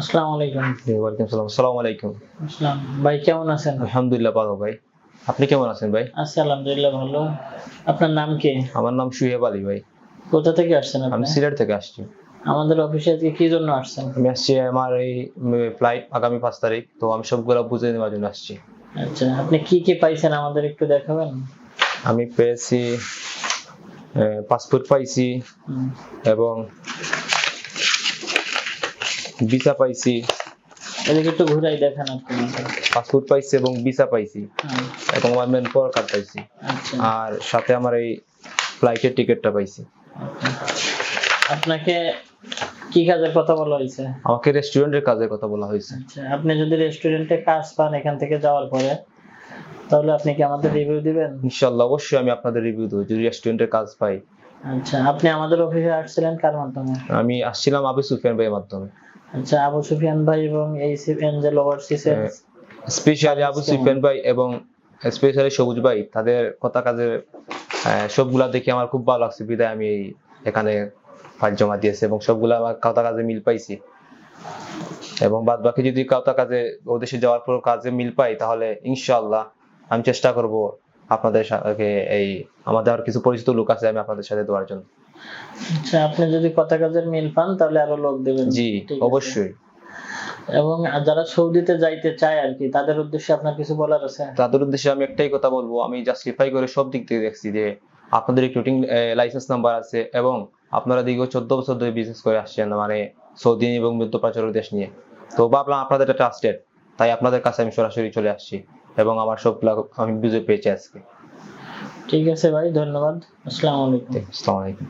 আসসালামু আলাইকুম। ওয়ালাইকুম সালাম। আসসালামু আলাইকুম। আসসালাম। ভাই কেমন আছেন? আলহামদুলিল্লাহ ভালো ভাই। আপনি কেমন আছেন ভাই? আছি আলহামদুলিল্লাহ ভালো। আপনার নাম কি? আমার নাম সুহেব আলী ভাই। কোথা থেকে আসছেন আমি আপনি সিলেট থেকে আসছি। আমাদের অফিসে আজকে কি জন্য আসছেন? আমি আসছি আমার এই ফ্লাইট আগামী পাঁচ তারিখ তো আমি সবগুলো বুঝে নেওয়ার জন্য আসছি। আচ্ছা আপনি কি কি পাইছেন আমাদের একটু দেখাবেন? আমি পেয়েছি পাসপোর্ট পাইছি এবং ভিসা পাইছি। এদিকে একটু ঘুরাই দেখান আপনি পাসপোর্ট পাইছি এবং ভিসা পাইছি। এবং আমার মেন পাওয়ার কার্ড পাইছি। আচ্ছা। আর সাথে আমার এই ফ্লাইটের টিকিটটা পাইছি। আপনাকে কি কাজের কথা বলা হয়েছে? আমাকে রেস্টুরেন্টের কাজের কথা বলা হয়েছে। আচ্ছা আপনি যদি রেস্টুরেন্টে কাজ পান এখান থেকে যাওয়ার পরে তাহলে আপনি কি আমাদের রিভিউ দিবেন? ইনশাল্লাহ অবশ্যই আমি আপনাদের রিভিউ দেবো যদি রেস্টুরেন্টের কাজ পাই। আচ্ছা আপনি আমাদের অফিসে আসছিলেন কার মাধ্যমে? আমি আসছিলাম আবু সুফিয়ান ভাইয়ের মাধ্যমে। আচ্ছা আবু সুফিয়ান ভাই এবং এই এঞ্জেল ওভারসিসের। স্পেশালি আবু সুফিয়ান ভাই এবং স্পেশালি সবুজ ভাই তাদের কথা কাজের সবগুলা দেখে আমার খুব ভালো লাগছে। বিদায় আমি এখানে ফাইল জমা দিয়েছি এবং সবগুলা আমার কথা কাজে মিল পাইছি। এবং বাদ বাকি যদি কথা কাজে ওদেশে যাওয়ার পর কাজে মিল পাই তাহলে ইনশাআল্লাহ আমি চেষ্টা করব আপনাদের সাথে এই আমাদের আর কিছু পরিচিত লোক আছে আমি আপনাদের সাথে দেওয়ার জন্য। আচ্ছা আপনি যদি কথা কাজের মিল পান তাহলে আরও লোক দেবেন। জি অবশ্যই। এবং যারা সৌদিতে যাইতে চায় আর কি তাদের উদ্দেশ্যে আপনার কিছু বলার আছে? তাদের উদ্দেশ্যে আমি একটাই কথা বলব আমি জাস্টিফাই করে সব দিক থেকে দেখছি যে আপনাদের রিক্রুটিং লাইসেন্স নাম্বার আছে এবং আপনারা দীর্ঘ চোদ্দ বছর ধরে বিজনেস করে আসছেন মানে সৌদি এবং মধ্যপ্রাচ্যের দেশ নিয়ে। তো ভাবলাম আপনাদের এটা ট্রাস্টেড তাই আপনাদের কাছে আমি সরাসরি চলে আসছি এবং আমার সব আমি বুঝে পেয়েছি আজকে। ঠিক আছে ভাই ধন্যবাদ। আসসালামু আলাইকুম। আসসালামু আলাইকুম।